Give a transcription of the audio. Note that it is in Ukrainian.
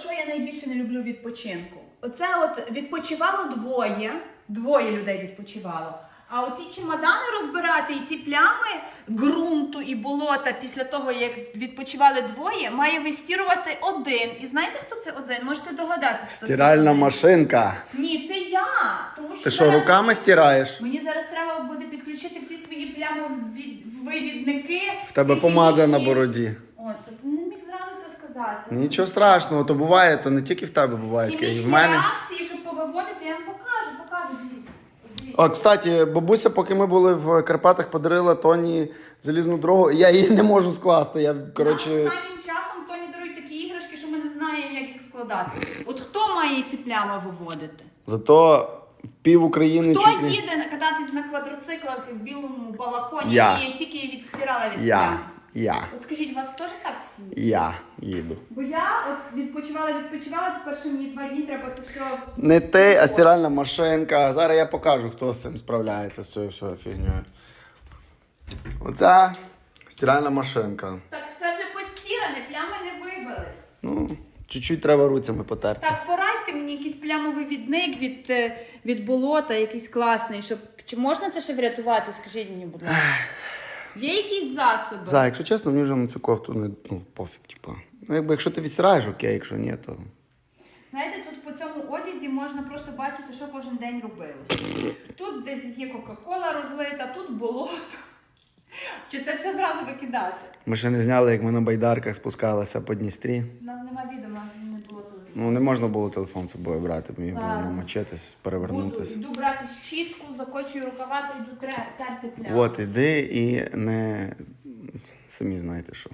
що я найбільше не люблю відпочинку. Оце от відпочивало двоє, двоє людей відпочивало. А оці чемодани розбирати і ці плями ґрунту і болота після того, як відпочивали двоє, має вистірувати один. І знаєте, хто це один? Можете догадатися. хто це Стиральна один? машинка. Ні, це я. Тому що Ти що, зараз- руками стираєш? Мені зараз треба буде підключити всі свої плямовивідники. В тебе ці помада на бороді. О, це ти не міг зразу це сказати. Нічого страшного, то буває, то не тільки в тебе буває, таке, і в мене. реакції, щоб повиводити, я вам покажу, покажу. дивіться. Дивіться. О, кстати, бабуся, поки ми були в Карпатах, подарила Тоні залізну дорогу. Я її не можу скласти. Я, коротше, Нам останнім часом Тоні дарують такі іграшки, що ми не знаємо, як їх складати. От хто має ці плями виводити? зато пів України Хто не... їде кататись на квадроциклах і в білому балахоні Я. і тільки відстирала від Я. Я. От скажіть, у вас теж так? Я їду. Бо я от відпочивала, відпочивала, тепер ще мені два дні треба це все. Не ти, а стиральна машинка. Зараз я покажу, хто з цим справляється, з цією всією фігньою. Оця стиральна машинка. Так це вже постіране, плями не вибились. Ну, чуть-чуть треба руцями потерти. Так, порадьте мені якийсь плямовий відник від, е, від болота, якийсь класний, щоб. Чи можна те ще врятувати? Скажіть мені, будь ласка. Є якісь засоби? За, якщо чесно, мені вже на цю кофту не ну, пофіг, типу. Ну, якби якщо ти відстираєш, окей, якщо ні, то. Знаєте, тут по цьому одязі можна просто бачити, що кожен день робилося. Тут десь є Кока-Кола розлита, тут болото. Чи це все зразу викидати? Ми ще не зняли, як ми на байдарках спускалися по Дністрі. У нас нема відео, у нас не було телефону. Ну, не можна було телефон з собою брати, мені було Ладно. намочитись, Буду, перевернутись. йду брати щітку, закочую рукава та йду тре- терти плями. От, іди і не самі знаєте що.